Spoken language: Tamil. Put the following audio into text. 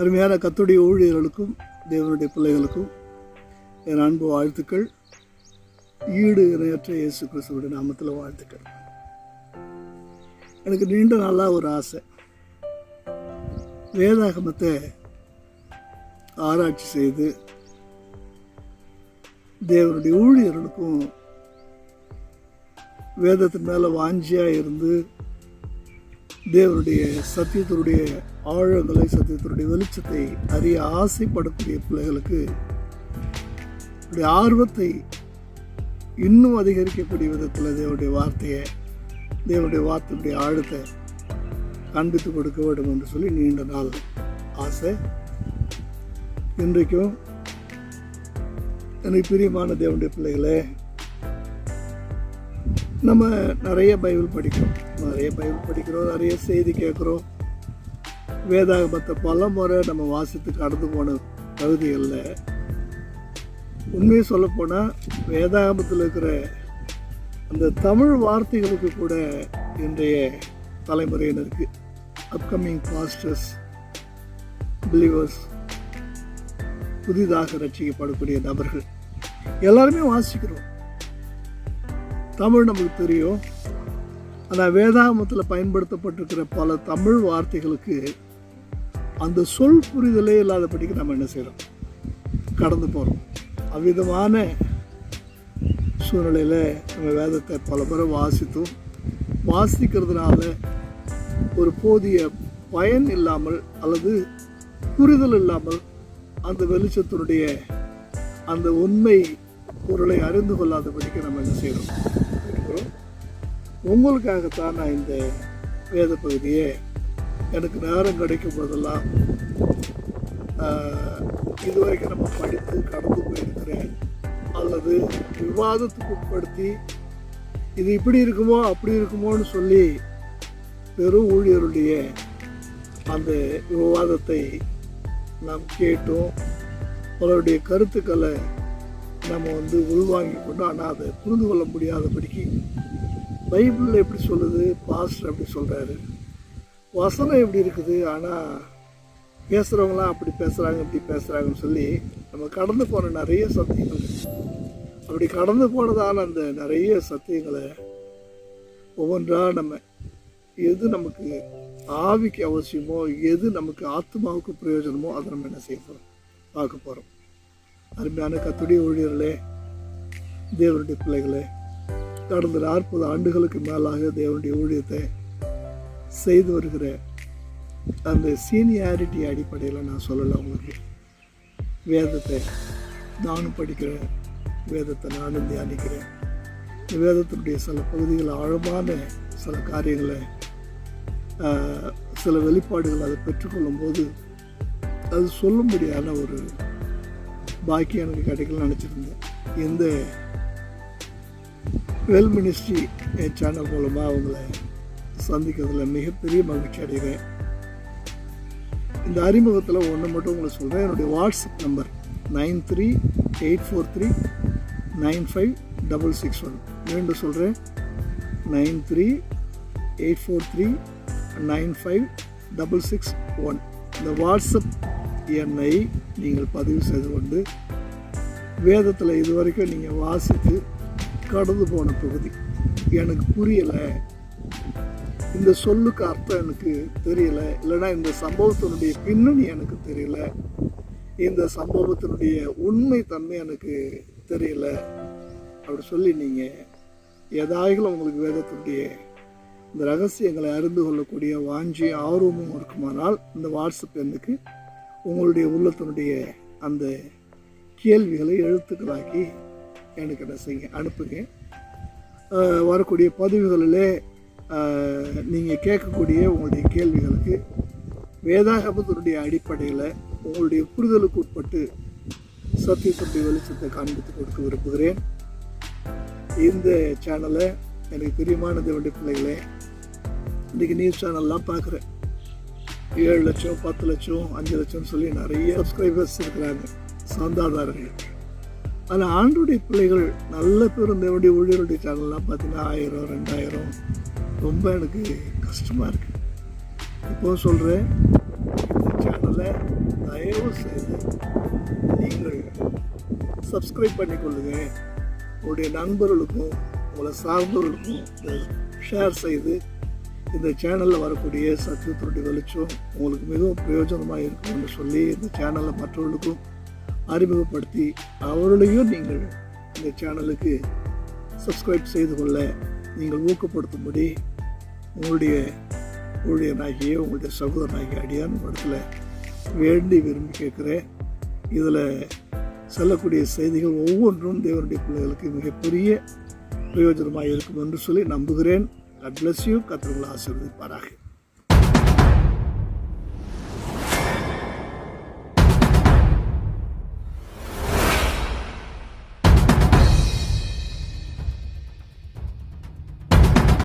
அருமையான கத்துடைய ஊழியர்களுக்கும் தேவனுடைய பிள்ளைகளுக்கும் என் அன்பு வாழ்த்துக்கள். ஈடு இணையற்ற இயேசு கிறிஸ்துவோடைய நாமத்தில் வாழ்த்துக்கள். எனக்கு நீண்ட நாளாக ஒரு ஆசை. வேதாகமத்தை ஆராய்ச்சி செய்து தேவனுடைய ஊழியர்களுக்கும் வேதத்தின் மேலே வாஞ்சியாக இருந்து தேவனுடைய சத்தியத்தினுடைய ஆழங்களை சத்தியத்தினுடைய வெளிச்சத்தை அறிய ஆசைப்படக்கூடிய பிள்ளைகளுக்கு ஆர்வத்தை இன்னும் அதிகரிக்கக்கூடிய விதத்தில் தேவனுடைய வார்த்தையை தேவனுடைய வார்த்தையுடைய ஆழத்தை காண்பித்து கொடுக்க வேண்டும் என்று சொல்லி நீண்ட நாள் ஆசை. இன்றைக்கும் எனக்கு பிரியமான தேவனுடைய பிள்ளைகளே நம்ம நிறைய பைபிள் படிக்கிறோம். நிறைய பைபிள் படிக்கிறோம் நிறைய செய்தி கேட்குறோம். வேதாகமத்தை பல முறை நம்ம வாசித்து கடந்து போன பகுதிகளில் உண்மையை சொல்லப்போனால் வேதாகமத்தில் இருக்கிற அந்த தமிழ் வார்த்தைகளுக்கு கூட இன்றைய தலைமுறையினருக்கு அப்கமிங் பாஸ்டர்ஸ் பிலீவர்ஸ் புதிதாக ரட்சிக்கப்படக்கூடிய நபர்கள். எல்லாருமே வாசிக்கிறோம். தமிழ் நமக்கு தெரியும். ஆனால் வேதாகமத்தில் பயன்படுத்தப்பட்டிருக்கிற பல தமிழ் வார்த்தைகளுக்கு அந்த சொல் புரிதலே இல்லாதபடிக்கு நம்ம என்ன செய்கிறோம் கடந்து போகிறோம் அவ்விதமான சூழ்நிலையில் நம்ம வேதத்தை பல முறை வாசித்தும். வாசிக்கிறதுனால ஒரு போதிய பயன் இல்லாமல் அல்லது புரிதல் இல்லாமல் அந்த வெளிச்சத்தினுடைய அந்த உண்மை பொருளை அறிந்து கொள்ளாதபடிக்கு நம்ம என்ன செய்கிறோம் இருக்கிறோம் உங்களுக்காகத்தான் நான் இந்த வேத பகுதியை எனக்கு நேரம் கிடைக்கும் போதெல்லாம் இதுவரைக்கும் நம்ம படித்து கடந்து போயிருக்கிறேன். அல்லது விவாதத்துக்கு உட்படுத்தி இது இப்படி இருக்குமோ அப்படி இருக்குமோன்னு சொல்லி பெரும் ஊழியருடைய அந்த விவாதத்தை நாம் கேட்டோம். அவருடைய கருத்துக்களை நம்ம வந்து உள்வாங்கி கொண்டு ஆனால் அதை புரிந்து கொள்ள முடியாதபடிக்கு பைபிளில் எப்படி சொல்லுது? பாஸ்டர் அப்படி சொல்கிறாரு வசனம் எப்படி இருக்குது? ஆனால் பேசுகிறவங்களாம் அப்படி பேசுகிறாங்க இப்படி பேசுகிறாங்கன்னு சொல்லி நம்ம கடந்து போன நிறைய சத்தியங்கள். அப்படி கடந்து போனதான அந்த நிறைய சத்தியங்களை ஒவ்வொன்றா நம்ம எது நமக்கு ஆவிக்கு அவசியமோ எது நமக்கு ஆத்மாவுக்கு பிரயோஜனமோ அதை நம்ம என்ன செய்ய போகிறோம் பார்க்க போகிறோம் அருமையான கத்துடைய ஊழியர்களே தேவனுடைய பிள்ளைகளே கடந்த நாற்பது ஆண்டுகளுக்கு மேலாக தேவனுடைய ஊழியத்தை செய்து வருகிற அந்த சீனியாரிட்டி அடிப்படையில் நான் சொல்லலை உங்களுக்கு. வேதத்தை நானும் படிக்கிறேன். வேதத்தை நானும் தியானிக்கிறேன். வேதத்தினுடைய சில பகுதிகள் ஆழமான சில காரியங்களை சில வெளிப்பாடுகள் அதை பெற்றுக்கொள்ளும் போது அது சொல்லும்படியான ஒரு பாக்கியம் எனக்கு கிடைக்கல நினச்சிருந்தேன். இந்த வெல் மினிஸ்ட்ரி சேனல் மூலமாக அவங்கள சந்திக்கிறதுல மிகப்பெரிய மகிழ்ச்சி அடைகிறேன். இந்த அறிமுகத்தில் ஒன்று மட்டும் உங்களை சொல்கிறேன் என்னுடைய WhatsApp number nine three eight four three nine five double six one. மீண்டும் சொல்கிறேன் nine three eight four three nine five double six one. இந்த வாட்ஸ்அப் எண்ணை நீங்கள் பதிவு செய்து கொண்டு வேதத்தில் இதுவரைக்கும் நீங்கள் வாசித்து கடந்து போன பகுதி. எனக்கு புரியலை. இந்த சொல்லுக்கு அர்த்தம் எனக்கு தெரியல. இல்லைன்னா இந்த சம்பவத்தினுடைய பின்னணி எனக்கு தெரியல. இந்த சம்பவத்தினுடைய உண்மை தன்மை எனக்கு தெரியல. அப்படி சொல்லி நீங்கள் ஏதாயிலும் உங்களுக்கு வேதத்தினுடைய இந்த ரகசியங்களை அறிந்து கொள்ளக்கூடிய வாஞ்சி ஆர்வமும் இருக்குமானால் இந்த வாட்ஸ்அப் எண்ணுக்கு உங்களுடைய உள்ளத்தினுடைய அந்த கேள்விகளை எழுத்துக்களாக்கி எனக்கு என்ன செய்ய அனுப்புங்க வரக்கூடிய பதிவுகளில் நீங்கள் கேட்கக்கூடிய உங்களுடைய கேள்விகளுக்கு வேதாகமத்தினுடைய அடிப்படையில் உங்களுடைய புரிதலுக்கு உட்பட்டு சத்தியத்துடைய வெளிச்சத்தை காண்பித்து கொடுக்க விரும்புகிறேன். இந்த சேனலை எனக்கு பிரியமான தேவனுடைய பிள்ளைகளே இன்றைக்கி நியூஸ் சேனல்லாம் பார்க்குறேன். ஏழு லட்சம் பத்து லட்சம் அஞ்சு லட்சம்னு சொல்லி நிறைய சப்ஸ்கிரைபர்ஸ் இருக்கிறாங்க. சந்தாதாரர்கள். ஆனால் ஆண்டுடைய பிள்ளைகள் நல்ல பிறந்த தேவனுடைய ஊழியருடைய சேனல்லாம் பார்த்தீங்கன்னா ஆயிரம் ரெண்டாயிரம். ரொம்ப எனக்கு கஷ்டமாக இருக்குது இப்போ சொல்கிறேன் இந்த சேனலை தயவு செய்து நீங்கள் சப்ஸ்கிரைப் பண்ணிக்கொள்ளுங்க. உங்களுடைய நண்பர்களுக்கும் உங்களை சார்ந்தவர்களுக்கும் ஷேர் செய்து இந்த சேனலில் வரக்கூடிய சத்தியத்தினுடைய வெளிச்சம் உங்களுக்கு மிகவும் பிரயோஜனமாக இருக்கும் என்று சொல்லி இந்த சேனலை மற்றவர்களுக்கும் அறிமுகப்படுத்தி அவர்களையும் நீங்கள் இந்த சேனலுக்கு சப்ஸ்கிரைப் செய்து கொள்ள நீங்கள் ஊக்கப்படுத்தும்படி உங்களுடைய ஊழியனாகிய உங்களுடைய சகோதரனாகிய அடியான் இடத்துல வேண்டி விரும்பி கேட்குறேன். இதில் சொல்லக்கூடிய செய்திகள் ஒவ்வொன்றும் தேவனுடைய பிள்ளைகளுக்கு மிகப்பெரிய பிரயோஜனமாக இருக்கும் என்று சொல்லி நம்புகிறேன். God பிளஸ் யூ கத்திரங்களை ஆசீர்வதிப்பாராக.